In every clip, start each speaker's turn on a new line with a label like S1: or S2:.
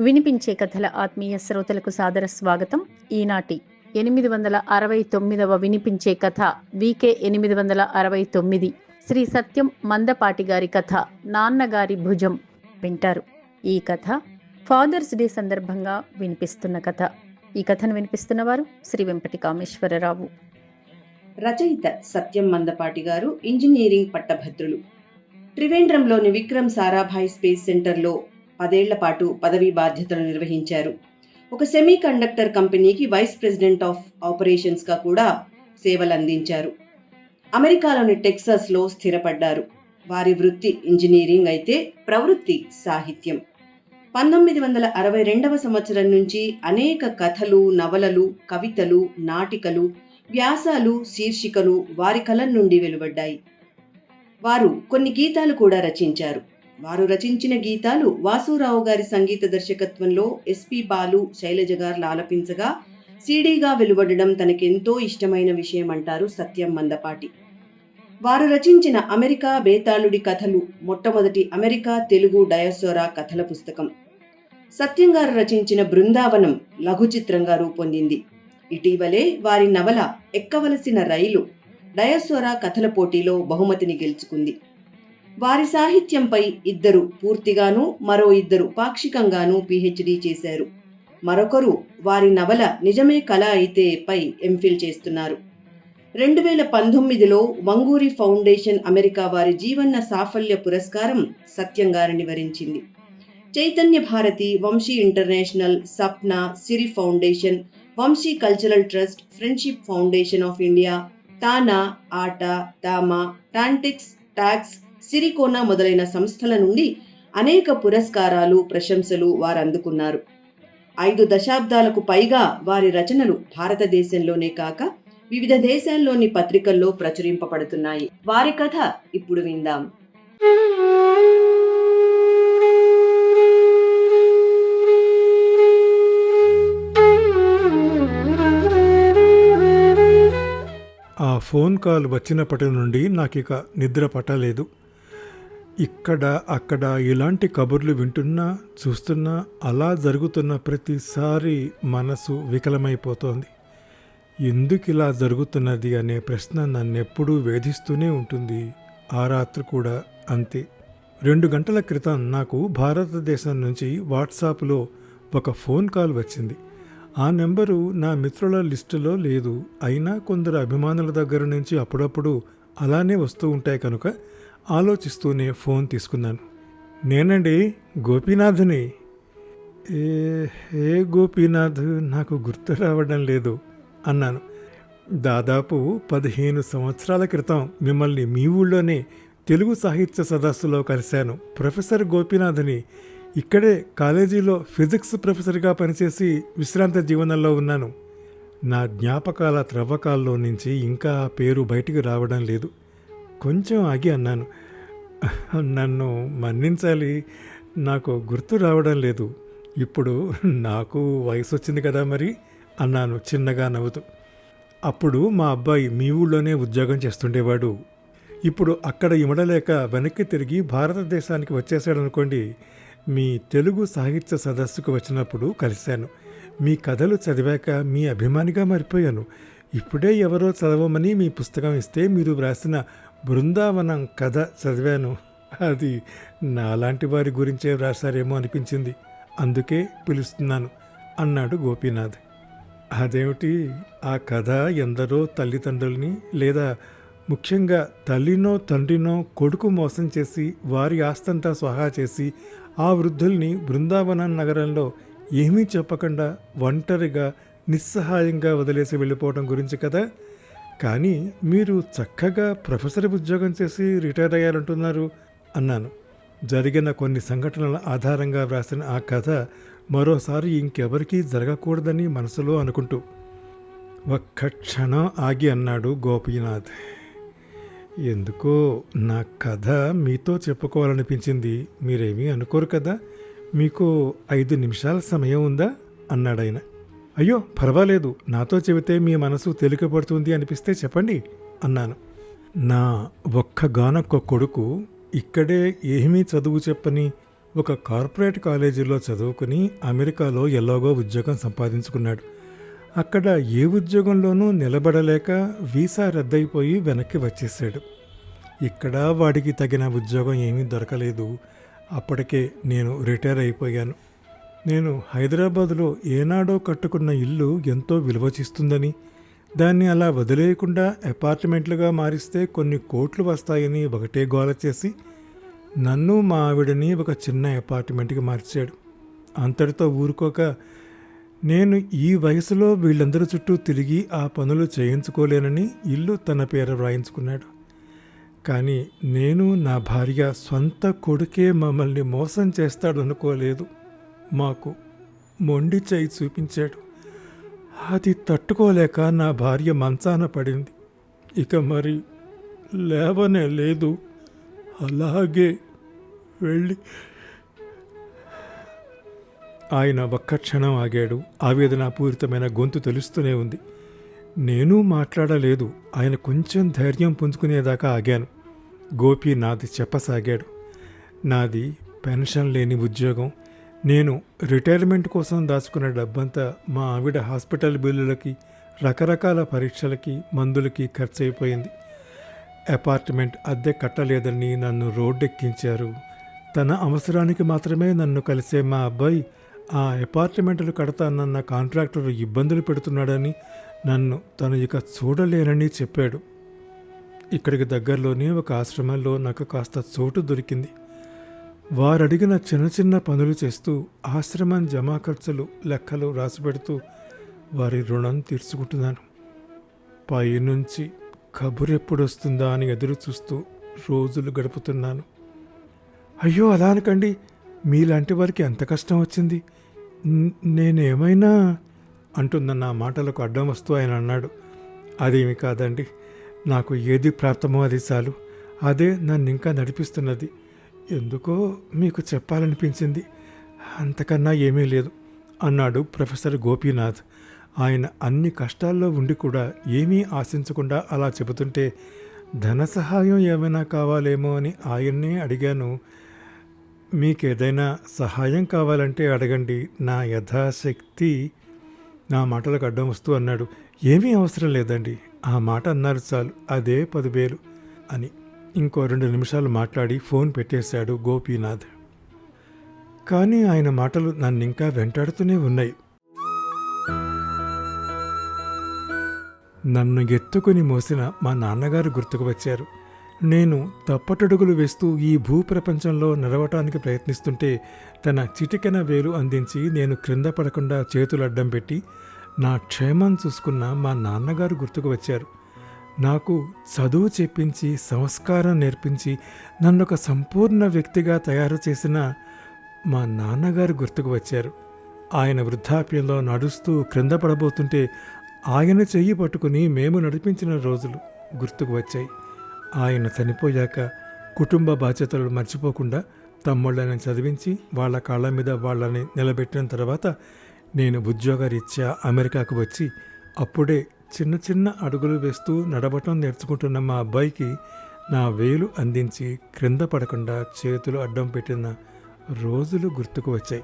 S1: వినిపించే కథల
S2: ఆత్మీయ శ్రోతలకు సాదర స్వాగతం. ఈనాటి ఎనిమిది వందల అరవై తొమ్మిదవ వినిపించే కథ వికే ఎనిమిది వందల అరవై తొమ్మిది శ్రీ సత్యం మందపాటి గారి కథ నాన్నగారి భుజం వింటారు. ఈ కథ ఫాదర్స్ డే సందర్భంగా వినిపిస్తున్న కథ. ఈ కథను వినిపిస్తున్నవారు శ్రీ వెంపటి కామేశ్వరరావు
S3: రచయిత సత్యం మందపాటి గారు ఇంజనీరింగ్ పట్టభద్రులు. త్రివేంద్రంలోని విక్రమ్ సారాభాయ్ స్పేస్ సెంటర్లో పదేళ్ళ పాటు పదవీ బాధ్యతలు నిర్వహించారు. ఒక సెమీ కండక్టర్ కంపెనీకి వైస్ ప్రెసిడెంట్ ఆఫ్ ఆపరేషన్స్గా కూడా సేవలు అందించారు. అమెరికాలోని టెక్సాస్లో స్థిరపడ్డారు. వారి వృత్తి ఇంజనీరింగ్ అయితే ప్రవృత్తి సాహిత్యం. పంతొమ్మిది వందల అరవై రెండవ సంవత్సరం నుంచి అనేక కథలు నవలలు కవితలు నాటికలు వ్యాసాలు శీర్షికలు వారి కలం నుండి వెలువడ్డాయి. వారు కొన్ని గీతాలు కూడా రచించారు. వారు రచించిన గీతాలు వాసురావు గారి సంగీత దర్శకత్వంలో ఎస్పి బాలు శైలజ గారు ఆలపించగా సీడీగా వెలువడడం తనకెంతో ఇష్టమైన విషయం అంటారు సత్యం మందపాటి. వారు రచించిన అమెరికా బేతాళుడి కథలు మొట్టమొదటి అమెరికా తెలుగు డయసోరా కథల పుస్తకం. సత్యం గారు రచించిన బృందావనం లఘు చిత్రంగా రూపొందింది. ఇటీవలే వారి నవల ఎక్కవలసిన రైలు డయసోరా కథల పోటీలో బహుమతిని గెలుచుకుంది. వారి సాహిత్యంపై ఇద్దరు పూర్తిగాను మరో ఇద్దరు పాక్షికంగాను పిహెచ్డి చేశారు. మరొకరు వారి నవల నిజమే కళ అయితే పై ఎంఫిల్ చేస్తున్నారు. రెండు వేల పంతొమ్మిదిలో వంగూరి ఫౌండేషన్ అమెరికా వారి జీవన సాఫల్య పురస్కారం సత్యంగారిని వరించింది. Chaitanya Bharati Vamsi international Sapna Siri foundation Vamsi cultural trust friendship foundation of India TANA ATA TAMA TANTEX tax సిరికోనా మొదలైన సంస్థల నుండి అనేక పురస్కారాలు ప్రశంసలు వారు అందుకున్నారు ఐదు దశాబ్దాలకు పైగా వారి రచనలు భారతదేశంలోనే కాక వివిధ దేశాల్లోని పత్రికల్లో ప్రచురింపబడుతున్నాయి. వారి కథ ఇప్పుడు విందాం.
S4: ఆ ఫోన్ కాల్ వచ్చినప్పటి నుండి నాకిక నిద్ర పట్టలేదు. ఇక్కడ అక్కడ ఇలాంటి కబుర్లు వింటున్నా చూస్తున్నా అలా జరుగుతున్న ప్రతిసారి మనసు వికలమైపోతోంది. ఎందుకు ఇలా జరుగుతున్నది అనే ప్రశ్న నన్నెప్పుడూ వేధిస్తూనే ఉంటుంది. ఆ రాత్రి కూడా అంతే. రెండు గంటల క్రితం నాకు భారతదేశం నుంచి వాట్సాప్లో ఒక ఫోన్ కాల్ వచ్చింది. ఆ నెంబరు నా మిత్రుల లిస్టులో లేదు. అయినా కొందరు అభిమానుల దగ్గర నుంచి అప్పుడప్పుడు అలానే వస్తూ ఉంటాయి కనుక ఆలోచిస్తూనే ఫోన్ తీసుకున్నాను. నేనండి గోపీనాథ్ని. ఏ ఏ గోపీనాథ్ నాకు గుర్తు రావడం లేదు అన్నాను. దాదాపు పదిహేను సంవత్సరాల క్రితం మిమ్మల్ని మీ ఊళ్ళోనే తెలుగు సాహిత్య సదస్సులో కలిశాను. ప్రొఫెసర్ గోపీనాథ్ని. ఇక్కడే కాలేజీలో ఫిజిక్స్ ప్రొఫెసర్గా పనిచేసి విశ్రాంత జీవనంలో ఉన్నాను. నా జ్ఞాపకాల త్రవ్వకాల్లో నుంచి ఇంకా ఆ పేరు బయటికి రావడం లేదు. కొంచెం ఆగి అన్నాను. నన్ను మన్నించాలి నాకు గుర్తు రావడం లేదు. ఇప్పుడు నాకు వయసు వచ్చింది కదా మరి అన్నాను చిన్నగా నవ్వుతూ. అప్పుడు మా అబ్బాయి మీ ఊళ్ళోనే ఉద్యోగం చేస్తుండేవాడు. ఇప్పుడు అక్కడ ఇమడలేక వెనక్కి తిరిగి భారతదేశానికి వచ్చేసాడు అనుకోండి మీ తెలుగు సాహిత్య సదస్సుకు వచ్చినప్పుడు కలిశాను. మీ కథలు చదివాక మీ అభిమానిగా మారిపోయాను. ఇప్పుడే ఎవరో చదవమని మీ పుస్తకం ఇస్తే మీరు వ్రాసిన బృందావనం కథ చదివాను. అది నాలాంటి వారి గురించే వ్రాసారేమో అనిపించింది. అందుకే పిలుస్తున్నాను అన్నాడు గోపీనాథ్. అదేమిటి? ఆ కథ ఎందరో తల్లిదండ్రుల్ని లేదా ముఖ్యంగా తల్లినో తండ్రినో కొడుకు మోసం చేసి వారి ఆస్తంతా స్వహా చేసి ఆ వృద్ధుల్ని బృందావనం నగరంలో ఏమీ చెప్పకుండా ఒంటరిగా నిస్సహాయంగా వదిలేసి వెళ్ళిపోవడం గురించి కదా? కానీ మీరు చక్కగా ప్రొఫెసర్ ఉద్యోగం చేసి రిటైర్ అయ్యాలంటున్నారు అన్నాను. జరిగిన కొన్ని సంఘటనల ఆధారంగా వ్రాసిన ఆ కథ మరోసారి ఇంకెవరికీ జరగకూడదని మనసులో అనుకుంటూ ఒక్క క్షణం ఆగి అన్నాడు గోపీనాథ్. ఎందుకో నా కథ మీతో చెప్పుకోవాలనిపించింది. మీరేమీ అనుకోరు కదా? మీకు ఐదు నిమిషాల సమయం ఉందా? అన్నాడాయన. అయ్యో పర్వాలేదు. నాతో చెబితే మీ మనసు తేలికపడుతుంది అనిపిస్తే చెప్పండి అన్నాను. నా ఒక్కగానొక్క కొడుకు ఇక్కడే ఏమీ చదువు చెప్పని ఒక కార్పొరేట్ కాలేజీలో చదువుకుని అమెరికాలో ఎలాగో ఉద్యోగం సంపాదించుకున్నాడు. అక్కడ ఏ ఉద్యోగంలోనూ నిలబడలేక వీసా రద్దయిపోయి వెనక్కి వచ్చేసాడు ఇక్కడ వాడికి తగిన ఉద్యోగం ఏమీ దొరకలేదు. అప్పటికే నేను రిటైర్ అయిపోయాను. నేను హైదరాబాదులో ఏనాడో కట్టుకున్న ఇల్లు ఎంతో విలువచిస్తుందని దాన్ని అలా వదిలేయకుండా అపార్ట్మెంట్లుగా మారిస్తే కొన్ని కోట్లు వస్తాయని ఒకటే గోల చేసి నన్ను మా ఆవిడని ఒక చిన్న అపార్ట్మెంట్కి మార్చాడు. అంతటితో ఊరుకోక నేను ఈ వయసులో వీళ్ళందరి చుట్టూ తిరిగి ఆ పనులు చేయించుకోలేనని ఇల్లు తన పేర వ్రాయించుకున్నాడు. కానీ నేను నా భార్య సొంత కొడుకే మమ్మల్ని మోసం చేస్తాడనుకోలేదు. మాకు మొండి చేయి చూపించాడు. అది తట్టుకోలేక నా భార్య మంచాన పడింది. ఇక మరి లేవనే లేదు. అలాగే వెళ్ళి ఆయన ఒక్క క్షణం ఆగాడు. ఆవేదనాపూరితమైన గొంతు తెలుస్తూనే ఉంది. నేను మాట్లాడలేదు. ఆయన కొంచెం ధైర్యం పుంజుకునేదాకా ఆగాను. గోపి నాది చెప్పసాగాడు. నాది పెన్షన్ లేని ఉద్యోగం. నేను రిటైర్మెంట్ కోసం దాచుకున్న డబ్బంతా మా ఆవిడ హాస్పిటల్ బిల్లులకి రకరకాల పరీక్షలకి మందులకి ఖర్చు అయిపోయింది అపార్ట్మెంట్ అద్దె కట్టలేదని నన్ను రోడ్డెక్కించారు. తన అవసరానికి మాత్రమే నన్ను కలిసే మా అబ్బాయి ఆ అపార్ట్మెంట్లు కడతానన్న కాంట్రాక్టర్ ఇబ్బందులు పెడుతున్నాడని నన్ను తను ఇక చూడలేనని చెప్పాడు. ఇక్కడికి దగ్గరలోనే ఒక ఆశ్రమంలో నాకు కాస్త చోటు దొరికింది. వారడిగిన చిన్న చిన్న పనులు చేస్తూ ఆశ్రమం జమా ఖర్చులు లెక్కలు రాసిపెడుతూ వారి రుణం తీర్చుకుంటున్నాను. పైనుంచి కబురు ఎప్పుడు వస్తుందా అని ఎదురు చూస్తూ రోజులు గడుపుతున్నాను. అయ్యో అలా అనకండి. మీలాంటి వారికి ఎంత కష్టం వచ్చింది? నేనేమైనా? అంటున్న నా మాటలకు అడ్డం వస్తూ ఆయన అన్నాడు. అదేమి కాదండి. నాకు ఏది ప్రాప్తమో అది చాలు. అదే నన్ను ఇంకా నడిపిస్తున్నది. ఎందుకో మీకు చెప్పాలనిపించింది. అంతకన్నా ఏమీ లేదు అన్నాడు ప్రొఫెసర్ గోపీనాథ్. ఆయన అన్ని కష్టాల్లో ఉండి కూడా ఏమీ ఆశించకుండా అలా చెబుతుంటే ధన సహాయం ఏమైనా కావాలేమో అని ఆయన్నే అడిగాను. మీకేదైనా సహాయం కావాలంటే అడగండి నా యథాశక్తి నా మాటలకు అడ్డం వస్తూ అన్నాడు. ఏమీ అవసరం లేదండి ఆ మాట అన్నారు చాలు అదే పదివేలు అని ఇంకో రెండు నిమిషాలు మాట్లాడి ఫోన్ పెట్టేశాడు గోపీనాథ్. కానీ ఆయన మాటలు నన్ను ఇంకా వెంటాడుతూనే ఉన్నాయి. నన్ను ఎత్తుకుని మోసిన మా నాన్నగారు గుర్తుకు వచ్చారు. నేను తప్పటడుగులు వేస్తూ ఈ భూప్రపంచంలో నడవటానికి ప్రయత్నిస్తుంటే తన చిటికెన వేలు అందించి నేను క్రింద పడకుండా చేతులు అడ్డం పెట్టి నా క్షేమం చూసుకున్న మా నాన్నగారు గుర్తుకు వచ్చారు. నాకు చదువు చెప్పించి సంస్కారం నేర్పించి నన్ను ఒక సంపూర్ణ వ్యక్తిగా తయారు చేసిన మా నాన్నగారు గుర్తుకు వచ్చారు. ఆయన వృద్ధాప్యంలో నడుస్తూ క్రింద పడబోతుంటే ఆయన చెయ్యి పట్టుకుని మేము నడిపించిన రోజులు గుర్తుకు వచ్చాయి. ఆయన చనిపోయాక కుటుంబ బాధ్యతలు మర్చిపోకుండా తమ్ముళ్ళని చదివించి వాళ్ళ కాళ్ళ మీద వాళ్ళని నిలబెట్టిన తర్వాత నేను ఉద్యోగరీత్యా అమెరికాకు వచ్చి అప్పుడే చిన్న చిన్న అడుగులు వేస్తూ నడవటం నేర్చుకుంటున్న మా అబ్బాయికి నా వేలు అందించి క్రింద పడకుండా చేతులు అడ్డం పెట్టిన రోజులు గుర్తుకు వచ్చాయి.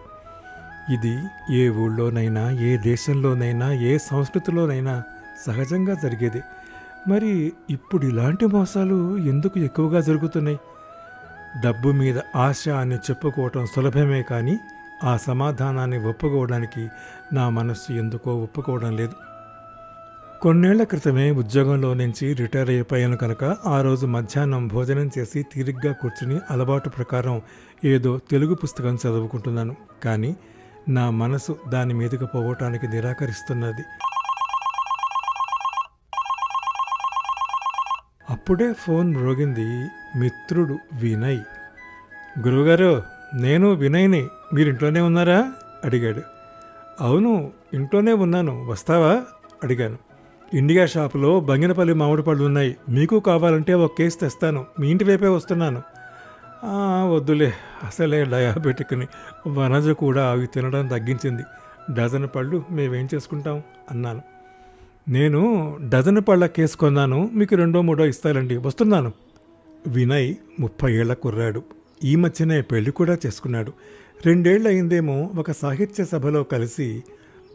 S4: ఇది ఏ ఊళ్ళోనైనా ఏ దేశంలోనైనా ఏ సంస్కృతిలోనైనా సహజంగా జరిగేది. మరి ఇప్పుడు ఇలాంటి మోసాలు ఎందుకు ఎక్కువగా జరుగుతున్నాయి? డబ్బు మీద ఆశ అని చెప్పుకోవటం సులభమే కానీ ఆ సమాధానాన్ని ఒప్పుకోవడానికి నా మనస్సు ఎందుకో ఒప్పుకోవడం లేదు. కొన్నేళ్ళ క్రితమే ఉద్యోగంలో నుంచి రిటైర్ అయిపోయాను కనుక ఆ రోజు మధ్యాహ్నం భోజనం చేసి తీరిగ్గా కూర్చుని అలవాటు ప్రకారం ఏదో తెలుగు పుస్తకం చదువుకుంటున్నాను. కానీ నా మనసు దాని మీదకు పోవటానికి నిరాకరిస్తున్నది. అప్పుడే ఫోన్ మ్రోగింది మిత్రుడు వినయ్. గురువుగారు నేను వినయ్ని మీరు ఇంట్లోనే ఉన్నారా? అడిగాడు. అవును ఇంట్లోనే ఉన్నాను. వస్తావా? అడిగాను. ఇండియా షాపులో బంగినపల్లి మామిడి పళ్ళు ఉన్నాయి. మీకు కావాలంటే ఒక కేసు తెస్తాను. మీ ఇంటి వైపే వస్తున్నాను. వద్దులే. అసలే డయాబెటిక్ని. వనజ కూడా అవి తినడం తగ్గించింది. డజన్ పళ్ళు మేమేం చేసుకుంటాం? అన్నాను. నేను డజన్ పళ్ళ కేసు కొన్నాను. మీకు రెండో మూడో ఇస్తారండి వస్తున్నాను. వినయ్ ముప్పై ఏళ్ళ కుర్రాడు. ఈ మధ్యనే పెళ్ళి కూడా చేసుకున్నాడు. రెండేళ్ళు అయిందేమో ఒక సాహిత్య సభలో కలిసి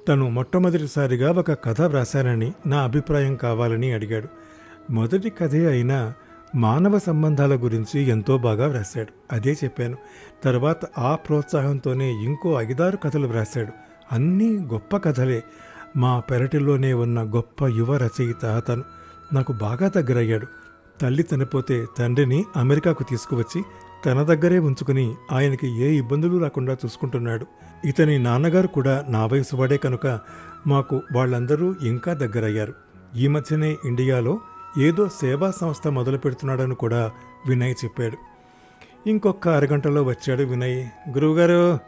S4: తను మొట్టమొదటిసారిగా ఒక కథ వ్రాశానని నా అభిప్రాయం కావాలని అడిగాడు. మొదటి కథే అయినా మానవ సంబంధాల గురించి ఎంతో బాగా వ్రాశాడు. అదే చెప్పాను. తర్వాత ఆ ప్రోత్సాహంతోనే ఇంకో ఐదారు కథలు వ్రాశాడు. అన్నీ గొప్ప కథలే. మా పెరటిలోనే ఉన్న గొప్ప యువ రచయిత అతను నాకు బాగా దగ్గరయ్యాడు. తల్లి చనిపోతే తండ్రిని అమెరికాకు తీసుకువచ్చి తన దగ్గరే ఉంచుకుని ఆయనకి ఏ ఇబ్బందులు రాకుండా చూసుకుంటున్నాడు. ఇతని నాన్నగారు కూడా నా వయసు వాడే కనుక మాకు వాళ్ళందరూ ఇంకా దగ్గరయ్యారు. ఈ మధ్యనే ఇండియాలో ఏదో సేవా సంస్థ మొదలు పెడుతున్నాడని కూడా వినయ్ చెప్పాడు. ఇంకొక అరగంటలో వచ్చాడు వినయ్. గురువుగారు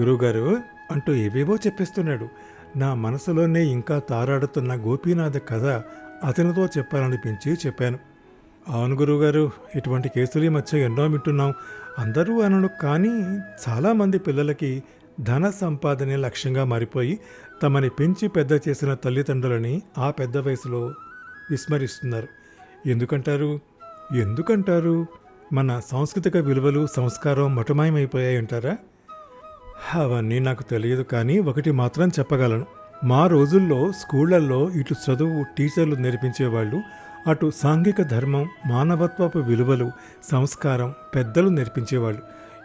S4: గురువుగారు అంటూ ఏవేవో చెప్పేస్తున్నాడు. నా మనసులోనే ఇంకా తారాడుతున్న గోపీనాథ కథ అతనితో చెప్పాలనిపించి చెప్పాను. అవును గురువుగారు ఇటువంటి కేసులు ఈ మధ్య ఎన్నో వింటున్నాం. అందరూ అనను కానీ చాలామంది పిల్లలకి ధన సంపాదనే లక్ష్యంగా మారిపోయి తమని పెంచి పెద్ద చేసిన తల్లిదండ్రులని ఆ పెద్ద వయసులో విస్మరిస్తున్నారు. ఎందుకంటారు? ఎందుకంటారు? మన సాంస్కృతిక విలువలు సంస్కారం మటుమాయమైపోయాయి అంటారా? అవన్నీ నాకు తెలియదు కానీ ఒకటి మాత్రం చెప్పగలను. మా రోజుల్లో స్కూళ్ళల్లో ఇటు చదువు టీచర్లు నేర్పించేవాళ్ళు అటు సాంఘిక ధర్మం మానవత్వపు విలువలు సంస్కారం పెద్దలు నేర్పించేవాళ్ళు.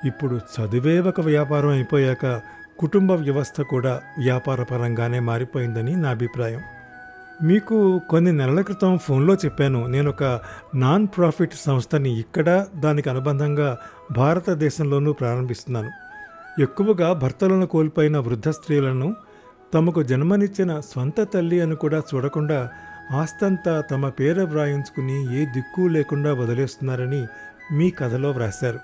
S4: ఇప్పుడు చదువే ఒక వ్యాపారం అయిపోయాక కుటుంబ వ్యవస్థ కూడా వ్యాపారపరంగానే మారిపోయిందని నా అభిప్రాయం. మీకు కొన్ని నెలల క్రితం ఫోన్లో చెప్పాను నేను ఒక నాన్ ప్రాఫిట్ సంస్థని ఇక్కడ దానికి అనుబంధంగా భారతదేశంలోనూ ప్రారంభిస్తున్నాను. ఎక్కువగా భర్తలను కోల్పోయిన వృద్ధ స్త్రీలను తమకు జన్మనిచ్చిన స్వంత తల్లి అని కూడా చూడకుండా ఆస్తంతా తమ పేర వ్రాయించుకుని ఏ దిక్కు లేకుండా వదిలేస్తున్నారని మీ కథలో వ్రాశారు.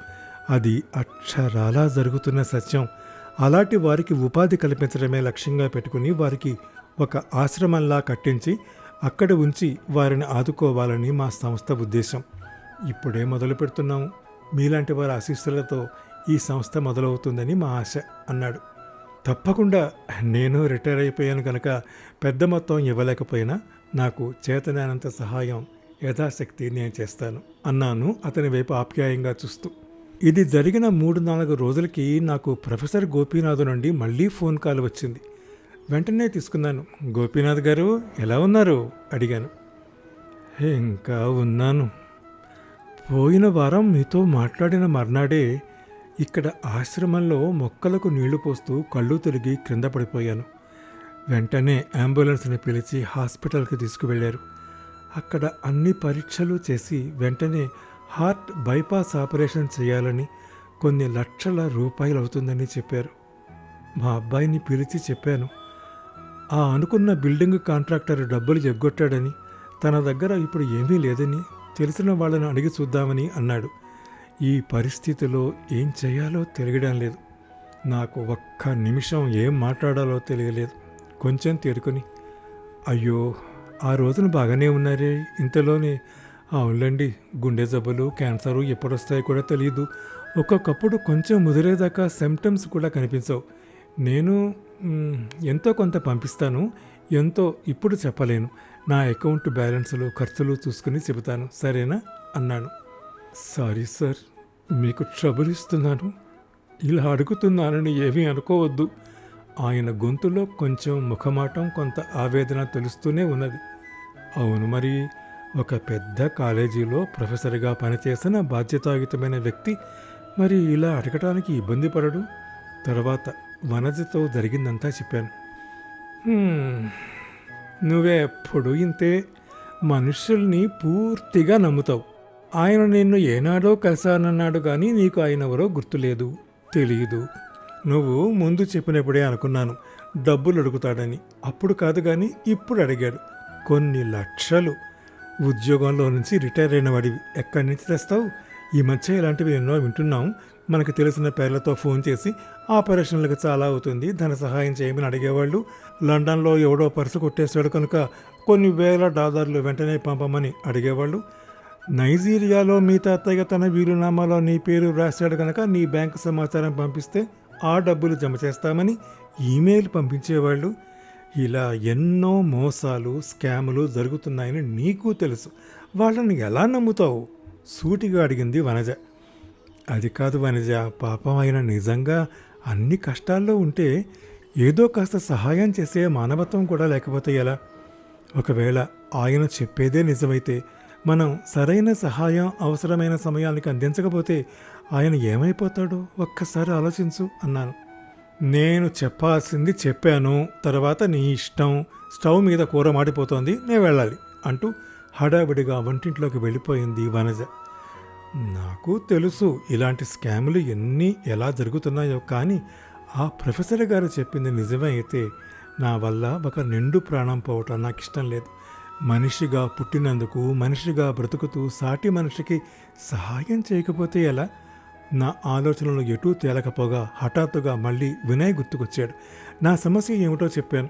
S4: అది అక్షరాలా జరుగుతున్న సత్యం. అలాంటి వారికి ఉపాధి కల్పించడమే లక్ష్యంగా పెట్టుకుని వారికి ఒక ఆశ్రమంలా కట్టించి అక్కడ ఉంచి వారిని ఆదుకోవాలని మా సంస్థ ఉద్దేశం. ఇప్పుడే మొదలు పెడుతున్నాము మీలాంటి వారి ఆశీస్సులతో ఈ సంస్థ మొదలవుతుందని మా ఆశ అన్నాడు. తప్పకుండా నేను రిటైర్ అయిపోయాను కనుక పెద్ద మొత్తం ఇవ్వలేకపోయినా నాకు చేతనైనంత సహాయం యథాశక్తి నేను చేస్తాను అన్నాను అతని వైపు ఆప్యాయంగా చూస్తూ. ఇది జరిగిన మూడు నాలుగు రోజులకి నాకు ప్రొఫెసర్ గోపీనాథ్ నుండి మళ్ళీ ఫోన్ కాల్ వచ్చింది. వెంటనే తీసుకున్నాను. గోపీనాథ్ గారు ఎలా ఉన్నారు? అడిగాను. ఇంకా ఉన్నాను. పోయిన వారం మీతో మాట్లాడిన మర్నాడే ఇక్కడ ఆశ్రమంలో మొక్కలకు నీళ్ళు పోస్తూ కళ్ళు తిరిగి క్రింద పడిపోయాను. వెంటనే అంబులెన్స్ని పిలిచి హాస్పిటల్కి తీసుకువెళ్ళారు. అక్కడ అన్ని పరీక్షలు చేసి వెంటనే హార్ట్ బైపాస్ ఆపరేషన్ చేయాలని కొన్ని లక్షల రూపాయలు అవుతుందని చెప్పారు. మా అబ్బాయిని పిలిచి చెప్పాను. ఆ అనుకున్న బిల్డింగ్ కాంట్రాక్టర్ డబ్బులు ఎగ్గొట్టాడని తన దగ్గర ఇప్పుడు ఏమీ లేదని తెలిసిన వాళ్ళని అడిగి చూద్దామని అన్నాడు. ఈ పరిస్థితిలో ఏం చేయాలో తెలియడం లేదు. నాకు ఒక్క నిమిషం ఏం మాట్లాడాలో తెలియలేదు. కొంచెం తేరుకొని. అయ్యో ఆ రోజున బాగానే ఉన్నారే. ఇంతలోనే అవునులండి గుండె జబ్బులు క్యాన్సరు ఎప్పుడొస్తాయో కూడా తెలియదు ఒక్కొక్కప్పుడు కొంచెం ముదిరేదాకా సిమ్టమ్స్ కూడా కనిపించవు. నేను ఎంతో కొంత పంపిస్తాను. ఎంతో ఇప్పుడు చెప్పలేను. నా అకౌంట్ బ్యాలెన్స్లు ఖర్చులు చూసుకుని చెబుతాను. సరేనా? అన్నాను. సారీ సార్ మీకు ట్రబుల్ ఇస్తున్నాను. ఇలా అడుగుతున్నానని ఏమీ అనుకోవద్దు. ఆయన గొంతులో కొంచెం ముఖమాటం కొంత ఆవేదన తెలుస్తూనే ఉన్నది. అవును మరి ఒక పెద్ద కాలేజీలో ప్రొఫెసర్గా పనిచేసిన బాధ్యతాయుతమైన వ్యక్తి మరి ఇలా అడగటానికి ఇబ్బంది పడడు? తర్వాత వనజతో జరిగిందంతా చెప్పాను. నువ్వే ఎప్పుడు ఇంతే మనుషుల్ని పూర్తిగా నమ్ముతావు. ఆయన నిన్ను ఏనాడో కలిశానన్నాడు కానీ నీకు ఆయన ఎవరో గుర్తులేదు తెలియదు నువ్వు ముందు చెప్పినప్పుడే అనుకున్నాను డబ్బులు అడుగుతాడని. అప్పుడు కాదు కానీ ఇప్పుడు అడిగాడు. కొన్ని లక్షలు. ఉద్యోగంలో నుంచి రిటైర్ అయిన వాడివి. ఎక్కడి నుంచి తెస్తావు? ఈ మధ్య ఇలాంటివి ఎన్నో వింటున్నాం. మనకు తెలిసిన పేర్లతో ఫోన్ చేసి ఆపరేషన్లకు చాలా అవుతుంది ధన సహాయం చేయమని అడిగేవాళ్ళు. లండన్లో ఎవడో పర్సు కొట్టేశాడు కనుక కొన్ని వేల డాలర్లు వెంటనే పంపమని అడిగేవాళ్ళు. నైజీరియాలో మీ తాతయ్య తన వీలునామాలో నీ పేరు రాశాడు కనుక నీ బ్యాంకు సమాచారం పంపిస్తే ఆ డబ్బులు జమ చేస్తామని ఈమెయిల్ పంపించేవాళ్ళు. ఇలా ఎన్నో మోసాలు స్కాములు జరుగుతున్నాయని నీకు తెలుసు. వాళ్ళని ఎలా నమ్ముతావు? సూటిగా అడిగింది వనజ. అది కాదు వనజ పాపం ఆయన నిజంగా అన్ని కష్టాల్లో ఉంటే ఏదో కాస్త సహాయం చేసే మానవత్వం కూడా లేకపోతే ఎలా? ఒకవేళ ఆయన చెప్పేదే నిజమైతే మనం సరైన సహాయం అవసరమైన సమయానికి అందించకపోతే ఆయన ఏమైపోతాడో ఒక్కసారి ఆలోచించు అన్నాను. నేను చెప్పాల్సింది చెప్పాను తర్వాత నీ ఇష్టం స్టవ్ మీద కూర మాడిపోతోంది నేను వెళ్ళాలి అంటూ హడావిడిగా వంటింట్లోకి వెళ్ళిపోయింది వనజ. నాకు తెలుసు ఇలాంటి స్కాములు ఎన్ని ఎలా జరుగుతున్నాయో కానీ ఆ ప్రొఫెసర్ గారు చెప్పింది నిజమైతే నా వల్ల ఒక నిండు ప్రాణం పోవటం నాకు ఇష్టం లేదు. మనిషిగా పుట్టినందుకు మనిషిగా బ్రతుకుతూ సాటి మనిషికి సహాయం చేయకపోతే ఎలా? నా ఆలోచనలు ఎటూ తేలకపోగా హఠాత్తుగా మళ్ళీ వినయ్ గుర్తుకొచ్చాడు. నా సమస్య ఏమిటో చెప్పాను.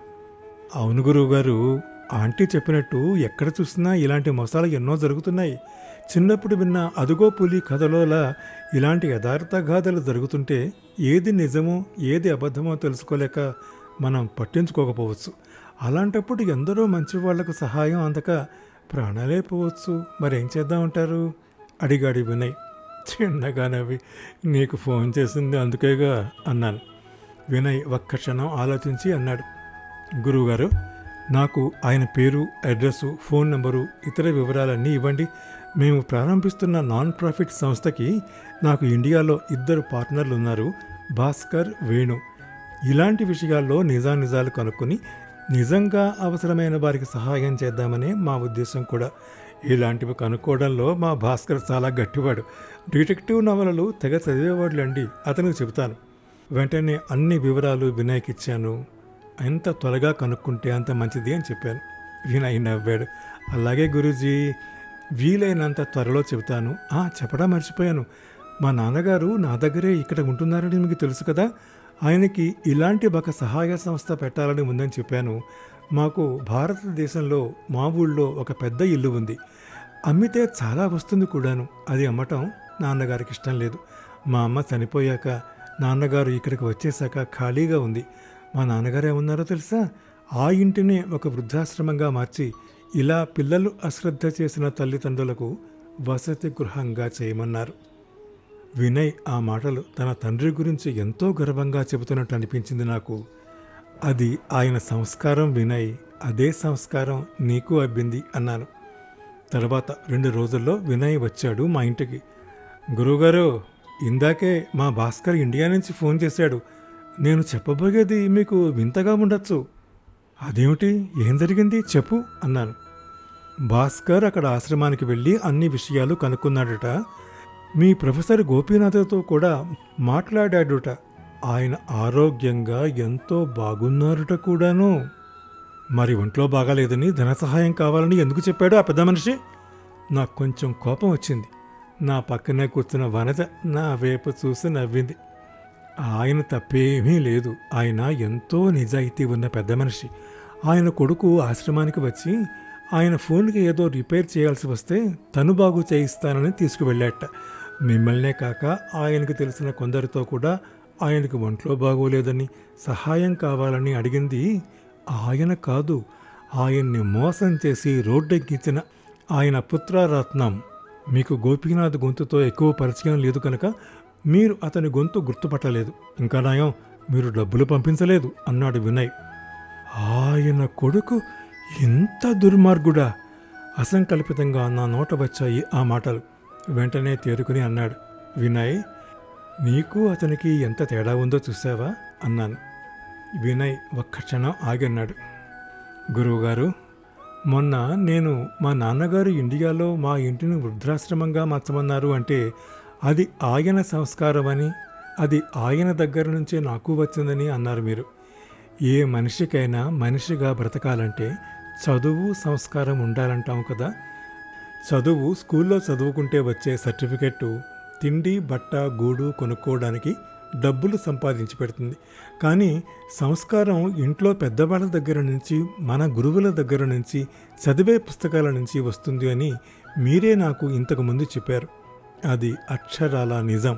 S4: అవును గురువుగారు ఆంటీ చెప్పినట్టు ఎక్కడ చూసినా ఇలాంటి మోసాలు ఎన్నో జరుగుతున్నాయి. చిన్నప్పుడు విన్న అదుగో పులి కథలోలా ఇలాంటి యథార్థ గాథలు జరుగుతుంటే ఏది నిజమో ఏది అబద్ధమో తెలుసుకోలేక మనం పట్టించుకోకపోవచ్చు. అలాంటప్పుడు ఎందరో మంచి వాళ్ళకు సహాయం అందక ప్రాణాలే పోవచ్చు. మరేం చేద్దామంటారు? అడిగాడు వినయ్. చిన్నగా నవ్వి నీకు ఫోన్ చేసింది అందుకేగా? అన్నాను. వినయ్ ఒక్క క్షణం ఆలోచించి అన్నాడు. గురువుగారు నాకు ఆయన పేరు అడ్రస్సు ఫోన్ నంబరు ఇతర వివరాలన్నీ ఇవ్వండి. మేము ప్రారంభిస్తున్న నాన్ ప్రాఫిట్ సంస్థకి నాకు ఇండియాలో ఇద్దరు పార్ట్నర్లు ఉన్నారు భాస్కర్ వేణు. ఇలాంటి విషయాల్లో నిజానిజాలు కనుక్కొని నిజంగా అవసరమైన వారికి సహాయం చేద్దామనే మా ఉద్దేశం కూడా. ఇలాంటివి కనుక్కోవడంలో మా భాస్కర్ చాలా గట్టివాడు. డిటెక్టివ్ నవలలు తెగ చదివేవాడులండి అతనికి చెబుతాను వెంటనే అన్ని వివరాలు వినాయక్ ఇచ్చాను ఎంత త్వరగా కనుక్కుంటే అంత మంచిది అని చెప్పాను. వినయ్ నవ్వాడు. అలాగే గురూజీ వీలైనంత త్వరలో చెబుతాను. ఆ చెప్పడం మర్చిపోయాను. మా నాన్నగారు నా దగ్గరే ఇక్కడ ఉంటున్నారని మీకు తెలుసు కదా. ఆయనకి ఇలాంటి ఒక సహాయ సంస్థ పెట్టాలని ఉందని చెప్పాను. మాకు భారతదేశంలో మా ఊళ్ళో ఒక పెద్ద ఇల్లు ఉంది. అమ్మితే చాలా వస్తుంది కూడాను. అది అమ్మటం నాన్నగారికి ఇష్టం లేదు. మా అమ్మ చనిపోయాక నాన్నగారు ఇక్కడికి వచ్చేసాక ఖాళీగా ఉంది. మా నాన్నగారు ఏమన్నారో తెలుసా? ఆ ఇంటినే ఒక వృద్ధాశ్రమంగా మార్చి ఇలా పిల్లలు అశ్రద్ధ చేసిన తల్లిదండ్రులకు వసతి గృహంగా చేయమన్నారు. వినయ్ ఆ మాటలు తన తండ్రి గురించి ఎంతో గర్వంగా చెబుతున్నట్టు అనిపించింది నాకు. అది ఆయన సంస్కారం వినయ్ అదే సంస్కారం నీకు అబ్బింది అన్నాను. తర్వాత రెండు రోజుల్లో వినయ్ వచ్చాడు మా ఇంటికి. గురువుగారు ఇందాకే మా భాస్కర్ ఇండియా నుంచి ఫోన్ చేశాడు. నేను చెప్పబోయేది మీకు వింతగా ఉండొచ్చు. అదేమిటి? ఏం జరిగింది? చెప్పు అన్నాను. భాస్కర్ అక్కడ ఆశ్రమానికి వెళ్ళి అన్ని విషయాలు కనుక్కున్నాడట. మీ ప్రొఫెసర్ గోపీనాథ్తో కూడా మాట్లాడాడుట. ఆయన ఆరోగ్యంగా ఎంతో బాగున్నారుట కూడాను. మరి ఒంట్లో బాగాలేదని ధన సహాయం కావాలని ఎందుకు చెప్పాడు ఆ పెద్ద మనిషి? నాకు కొంచెం కోపం వచ్చింది. నా పక్కనే కూర్చున్న వనజ నా వైపు చూసి నవ్వింది. ఆయన తప్పేమీ లేదు. ఆయన ఎంతో నిజాయితీ ఉన్న పెద్ద మనిషి. ఆయన కొడుకు ఆశ్రమానికి వచ్చి ఆయన ఫోన్కి ఏదో రిపేర్ చేయాల్సి వస్తే తను బాగు చేయిస్తానని తీసుకువెళ్ళాట. మిమ్మల్నే కాక ఆయనకు తెలిసిన కొందరితో కూడా ఆయనకు ఒంట్లో బాగోలేదని సహాయం కావాలని అడిగింది ఆయన కాదు. ఆయన్ని మోసం చేసి రోడ్డెక్కించిన ఆయన పుత్రరత్నం. మీకు గోపీనాథ్ గొంతుతో ఎక్కువ పరిచయం లేదు కనుక మీరు అతని గొంతు గుర్తుపట్టలేదు. ఇంకా నయం మీరు డబ్బులు పంపించలేదు అన్నాడు వినయ్. ఆయన కొడుకు ఇంత దుర్మార్గుడా? అసంకల్పితంగా నా నోట వచ్చాయి ఆ మాటలు. వెంటనే తేరుకుని అన్నాడు. వినయ్ నీకు అతనికి ఎంత తేడా ఉందో చూసావా అన్నాను. వినయ్ ఒక్క క్షణం ఆగన్నాడు గురువుగారు మొన్న నేను మా నాన్నగారు ఇండియాలో మా ఇంటిని వృద్ధాశ్రమంగా మార్చమన్నారు అంటే అది ఆయన సంస్కారం అని అది ఆయన దగ్గర నుంచే నాకు వచ్చిందని అన్నారు మీరు. ఏ మనిషికైనా మనిషిగా బ్రతకాలంటే చదువు సంస్కారం ఉండాలంటాం కదా. చదువు స్కూల్లో చదువుకుంటే వచ్చే సర్టిఫికెట్టు తిండి బట్ట గూడు కొనుక్కోవడానికి డబ్బులు సంపాదించి పెడుతుంది. కానీ సంస్కారం ఇంట్లో పెద్దవాళ్ళ దగ్గర నుంచి మన గురువుల దగ్గర నుంచి చదివే పుస్తకాల నుంచి వస్తుంది అని మీరే నాకు ఇంతకుముందు చెప్పారు. అది అక్షరాల నిజం.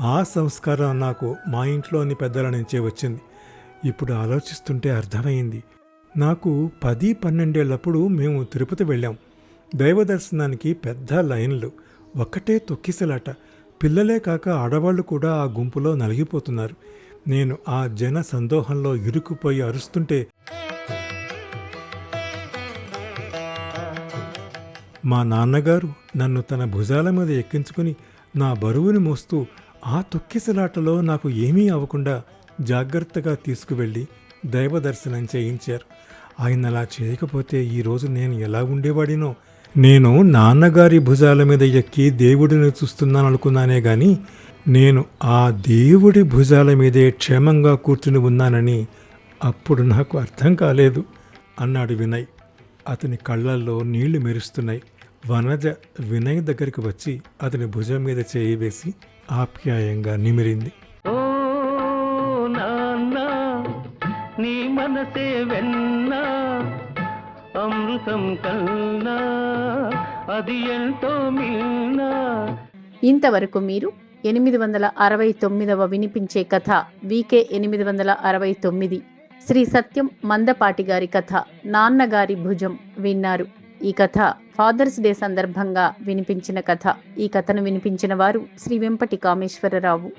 S4: ఆ సంస్కారం నాకు మా ఇంట్లోని పెద్దల నుంచే వచ్చింది. ఇప్పుడు ఆలోచిస్తుంటే అర్థమైంది. నాకు పది పన్నెండేళ్ళప్పుడు మేము తిరుపతి వెళ్ళాం. దైవ దర్శనానికి పెద్ద లైన్లు. ఒక్కటే తొక్కిసలాట. పిల్లలే కాక ఆడవాళ్ళు కూడా ఆ గుంపులో నలిగిపోతున్నారు. నేను ఆ జన సందోహంలో ఇరుక్కుపోయి అరుస్తుంటే మా నాన్నగారు నన్ను తన భుజాల మీద ఎక్కించుకుని నా బరువుని మోస్తూ ఆ తొక్కిసలాటలో నాకు ఏమీ అవ్వకుండా జాగ్రత్తగా తీసుకువెళ్ళి దైవ దర్శనం చేయించారు. ఆయన అలా చేయకపోతే ఈరోజు నేను ఎలా ఉండేవాడినో నేను నాన్నగారి భుజాల మీద ఎక్కి దేవుడిని చూస్తున్నాను అనుకున్నానే గాని నేను ఆ దేవుడి భుజాల మీదే క్షేమంగా కూర్చుని ఉన్నానని అప్పుడు నాకు అర్థం కాలేదు అన్నాడు వినయ్. అతని కళ్ళల్లో నీళ్ళు మెరుస్తున్నాయి. వనజ వినయ్ దగ్గరికి వచ్చి అతని భుజం మీద చేయి వేసి ఆప్యాయంగా నిమిరింది.
S5: నీ మనసే వెన్నా అమృతం కల్ అది ఎంతో మిన్నా.
S2: ఇంతవరకు మీరు ఎనిమిది వందల అరవై తొమ్మిదవ వినిపించే కథ వికే ఎనిమిది వందల అరవై తొమ్మిది. శ్రీ సత్యం మందపాటి గారి కథ నాన్నగారి భుజం విన్నారు. ఈ కథ ఫాదర్స్ డే సందర్భంగా వినిపించిన కథ. ఈ కథను వినిపించిన వారు శ్రీ వెంపటి కామేశ్వరరావు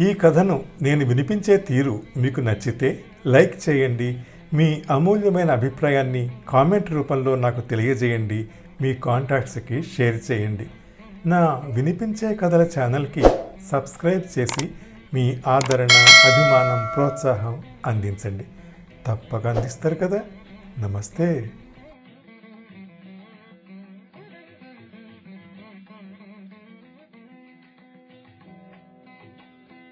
S4: ఈ కథను నేను వినిపించే తీరు మీకు నచ్చితే లైక్ చేయండి. మీ అమూల్యమైన అభిప్రాయాన్ని కామెంట్ రూపంలో నాకు తెలియజేయండి. మీ కాంటాక్ట్స్కి షేర్ చేయండి. నా వినిపించే కథల ఛానల్కి సబ్స్క్రైబ్ చేసి మీ ఆదరణ అభిమానం ప్రోత్సాహం అందించండి. తప్పక అందిస్తారు కదా. నమస్తే.